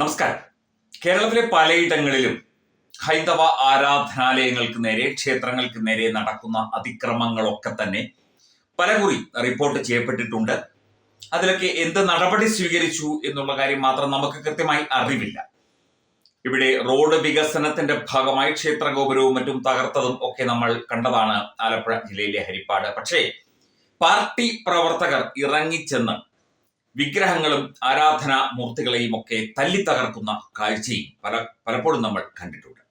നമസ്കാരം. കേരളത്തിലെ പലയിടങ്ങളിലും ഹൈന്ദവ ആരാധനാലയങ്ങൾക്ക് നേരെ ക്ഷേത്രങ്ങൾക്ക് നേരെ നടക്കുന്ന അതിക്രമങ്ങളൊക്കെ തന്നെ പലകുറി റിപ്പോർട്ട് ചെയ്യപ്പെട്ടിട്ടുണ്ട്. അതിലൊക്കെ എന്ത് നടപടി സ്വീകരിച്ചു എന്നുള്ള കാര്യം മാത്രം നമുക്ക് കൃത്യമായി അറിവില്ല. ഇവിടെ റോഡ് വികസനത്തിന്റെ ഭാഗമായി ക്ഷേത്ര ഗോപുരവും മറ്റും തകർത്തതും ഒക്കെ നമ്മൾ കണ്ടതാണ് ആലപ്പുഴ ജില്ലയിലെ ഹരിപ്പാട്. പക്ഷേ പാർട്ടി പ്രവർത്തകർ ഇറങ്ങിച്ചെന്ന് വിഗ്രഹങ്ങളും ആരാധനാ മൂർത്തികളെയും ഒക്കെ തല്ലി തകർക്കുന്ന കാഴ്ചയും പല പലപ്പോഴും നമ്മൾ കണ്ടിട്ടുണ്ട്.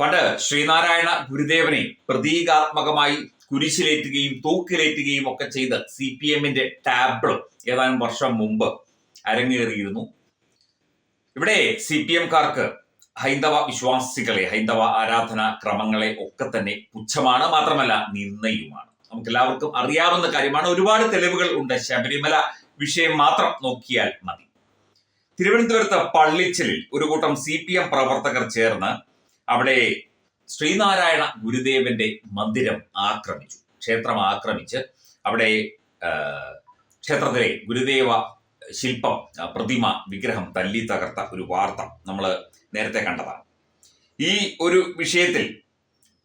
പണ്ട് ശ്രീനാരായണ ഗുരുദേവനെ പ്രതീകാത്മകമായി കുരിശിലേറ്റുകയും തൂക്കിലേറ്റുകയും ഒക്കെ ചെയ്ത് സി പി എമ്മിന്റെ ടാബ്ലോ ഏതാനും വർഷം മുമ്പ് അരങ്ങേറിയിരുന്നു. ഇവിടെ സി പി എംകാർക്ക് ഹൈന്ദവ വിശ്വാസികളെ ഹൈന്ദവ ആരാധനാ ക്രമങ്ങളെ ഒക്കെ തന്നെ പുച്ഛമാണ് മാത്രമല്ല നിന്ദയുമാണ്. നമുക്ക് എല്ലാവർക്കും അറിയാവുന്ന കാര്യമാണ്. ഒരുപാട് തെളിവുകൾ ഉണ്ട്. ശബരിമല വിഷയം മാത്രം നോക്കിയാൽ മതി. തിരുവനന്തപുരത്ത് പള്ളിച്ചലിൽ ഒരു കൂട്ടം സി പി എം പ്രവർത്തകർ ചേർന്ന് അവിടെ ശ്രീനാരായണ ഗുരുദേവന്റെ മന്ദിരം ആക്രമിച്ചു. ക്ഷേത്രം ആക്രമിച്ച് അവിടെ ക്ഷേത്രത്തിലെ ഗുരുദേവ ശില്പം പ്രതിമ വിഗ്രഹം തല്ലി തകർത്ത ഒരു വാർത്ത നമ്മൾ നേരത്തെ കണ്ടതാണ്. ഈ ഒരു വിഷയത്തിൽ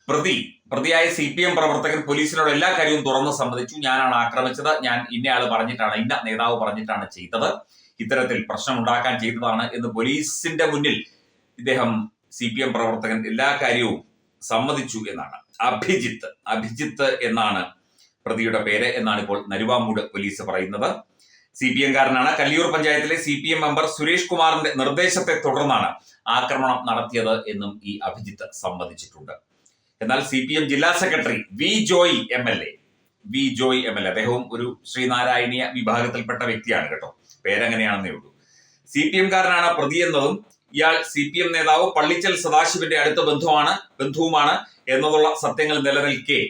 പ്രതി പ്രതിയായ സി പി എം പ്രവർത്തകൻ പോലീസിനോട് എല്ലാ കാര്യവും തുറന്ന് സമ്മതിച്ചു. ഞാനാണ് ആക്രമിച്ചത്. ഞാൻ ഇന്നയാൾ പറഞ്ഞിട്ടാണ് ഇന്ന നേതാവ് പറഞ്ഞിട്ടാണ് ചെയ്തത്. ഇത്തരത്തിൽ പ്രശ്നം ഉണ്ടാക്കാൻ ചെയ്തതാണ് എന്ന് പോലീസിന്റെ മുന്നിൽ ഇദ്ദേഹം സി പി എം പ്രവർത്തകൻ എല്ലാ കാര്യവും സമ്മതിച്ചു എന്നാണ്. അഭിജിത്ത് അഭിജിത്ത് എന്നാണ് പ്രതിയുടെ പേര് എന്നാണ് ഇപ്പോൾ നരുവാമൂട് പോലീസ് പറയുന്നത്. സി പി എംകാരനാണ് കല്ലിയൂർ പഞ്ചായത്തിലെ C P M member Suresh കുമാറിന്റെ നിർദ്ദേശത്തെ തുടർന്നാണ് ആക്രമണം നടത്തിയത് എന്നും ഈ അഭിജിത്ത് സമ്മതിച്ചിട്ടുണ്ട്. എന്നാൽ സി പി എം ജില്ലാ secretary V Joy M L A V Joy M L A അദ്ദേഹവും ഒരു ശ്രീനാരായണീയ വിഭാഗത്തിൽപ്പെട്ട വ്യക്തിയാണ് കേട്ടോ. പേരെങ്ങനെയാണെന്നേ ഉള്ളൂ. സി പി എംകാരനാണ് പ്രതി എന്നതും ഇയാൾ സി പി എം നേതാവ് പള്ളിച്ചൽ സദാശിവന്റെ അടുത്ത ബന്ധുവാണ് ബന്ധുവുമാണ് എന്നതുള്ള സത്യങ്ങൾ നിലനിൽക്കെ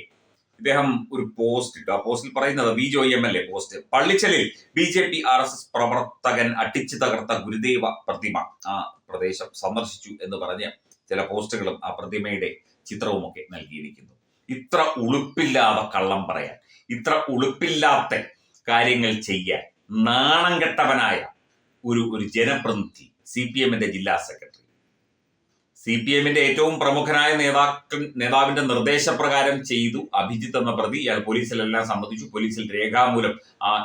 ഇദ്ദേഹം ഒരു പോസ്റ്റ് ഇട്ടു. ആ പോസ്റ്റിൽ പറയുന്നത് V Joy M L A post. പള്ളിച്ചലിൽ B J P R S S പ്രവർത്തകൻ അട്ടിച്ചു തകർത്ത ഗുരുദേവ പ്രതിമ ആ പ്രദേശം സന്ദർശിച്ചു എന്ന് പറഞ്ഞ് ചില പോസ്റ്റുകളും ആ പ്രതിമയുടെ ചിത്രവുമൊക്കെ നൽകിയിരിക്കുന്നു. ഇത്ര ഉളുപ്പില്ലാതെ കള്ളം പറയാൻ ഇത്ര ഉളുപ്പില്ലാത്ത കാര്യങ്ങൾ ചെയ്യാൻ നാണം കെട്ടവനായ ഒരു ഒരു ജനപ്രതിനിധി സി പി എമ്മിന്റെ ജില്ലാ സെക്രട്ടറി. സി പി എമ്മിന്റെ ഏറ്റവും പ്രമുഖനായ നേതാക്കൾ നേതാവിന്റെ നിർദ്ദേശപ്രകാരം ചെയ്തു. അഭിജിത്ത് എന്ന പ്രതി ഇയാൾ പോലീസിലെല്ലാം സമ്മതിച്ചു. പോലീസിൽ രേഖാമൂലം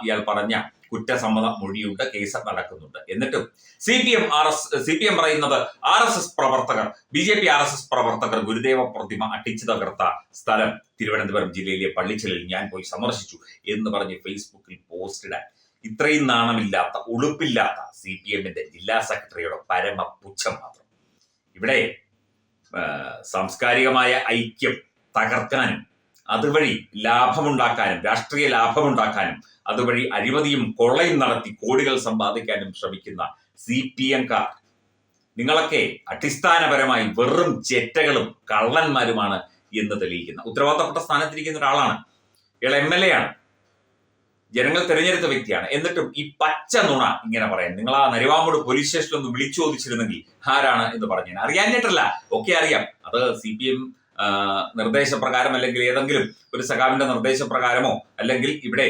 ഇയാൾ പറഞ്ഞ കുറ്റസമ്മത മൊഴിയുണ്ട് കേസ് നടക്കുന്നുണ്ട്. എന്നിട്ടും C P M R S C P M പറയുന്നത് ആർ എസ് എസ് പ്രവർത്തകർ B J P R S S പ്രവർത്തകർ ഗുരുദേവ പ്രതിമ അട്ടിച്ചു തകർത്ത സ്ഥലം തിരുവനന്തപുരം ജില്ലയിലെ പള്ളിച്ചലിൽ ഞാൻ പോയി സന്ദർശിച്ചു എന്ന് പറഞ്ഞ് ഫേസ്ബുക്കിൽ പോസ്റ്റ് ഇടാൻ. ഇത്രയും നാണമില്ലാത്ത ഉളുപ്പില്ലാത്ത സി പി എമ്മിന്റെ ജില്ലാ സെക്രട്ടറിയുടെ പരമപുച്ഛം മാത്രം. ഇവിടെ സാംസ്കാരികമായ ഐക്യം തകർക്കാനും അതുവഴി ലാഭമുണ്ടാക്കാനും രാഷ്ട്രീയ ലാഭമുണ്ടാക്കാനും അതുവഴി അഴിമതിയും കൊള്ളയും നടത്തി കോടികൾ സമ്പാദിക്കാനും ശ്രമിക്കുന്ന സി പി എംകാർ നിങ്ങളൊക്കെ അടിസ്ഥാനപരമായി വെറും ചെറ്റകളും കള്ളന്മാരുമാണ് എന്ന് തെളിയിക്കുന്ന ഉത്തരവാദിത്തപ്പെട്ട സ്ഥാനത്തിരിക്കുന്ന ഒരാളാണ്. ഇയാൾ എം എൽ എ ആണ്. ജനങ്ങൾ തിരഞ്ഞെടുത്ത വ്യക്തിയാണ്. എന്നിട്ടും ഈ പച്ച നുണ ഇങ്ങനെ പറയാൻ നിങ്ങൾ ആ നരിവാമൂട് പോലീസ് സ്റ്റേഷനിൽ ഒന്ന് വിളിച്ചു ചോദിച്ചിരുന്നെങ്കിൽ ആരാണ് എന്ന് പറഞ്ഞു അറിയാഞ്ഞിട്ടല്ല ഒക്കെ അറിയാം. അത് സി പി എം നിർദ്ദേശപ്രകാരം അല്ലെങ്കിൽ ഏതെങ്കിലും ഒരു സഖാവിന്റെ നിർദ്ദേശപ്രകാരമോ അല്ലെങ്കിൽ ഇവിടെ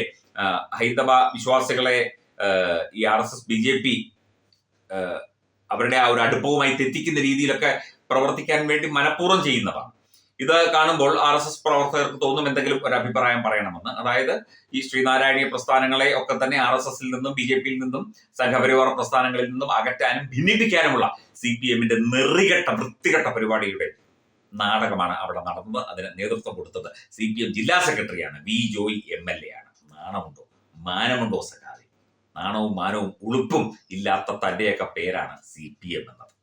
ഹൈന്ദവ വിശ്വാസികളെ ഈ R S S B J P അവരുടെ ആ ഒരു അടുപ്പവുമായി തെറ്റിക്കുന്ന രീതിയിലൊക്കെ പ്രവർത്തിക്കാൻ വേണ്ടി മനഃപൂർവം ചെയ്യുന്നതാണ് ഇത് കാണുമ്പോൾ ആർ എസ് എസ് പ്രവർത്തകർക്ക് തോന്നും എന്തെങ്കിലും ഒരു അഭിപ്രായം പറയണമെന്ന്. അതായത് ഈ ശ്രീനാരായണീയ പ്രസ്ഥാനങ്ങളെ ഒക്കെ തന്നെ ആർ എസ് എസിൽ നിന്നും ബി ജെ പിയിൽ നിന്നും സംഘപരിവാർ പ്രസ്ഥാനങ്ങളിൽ നിന്നും അകറ്റാനും ഭിന്നിപ്പിക്കാനുമുള്ള സി പി എമ്മിന്റെ നെറികെട്ട വൃത്തികെട്ട പരിപാടിയുടെ നാടകമാണ് അവിടെ നടന്നത്. അതിന് നേതൃത്വം കൊടുത്തത് സി പി എം ജില്ലാ സെക്രട്ടറിയാണ് V Joy M L A ആണ്. നാണമുണ്ടോ? മാനമുണ്ടോ സഖാവി? നാണവും മാനവും ഉളുപ്പും ഇല്ലാത്ത തന്റെയൊക്കെ പേരാണ് സി പി എം എന്നത്.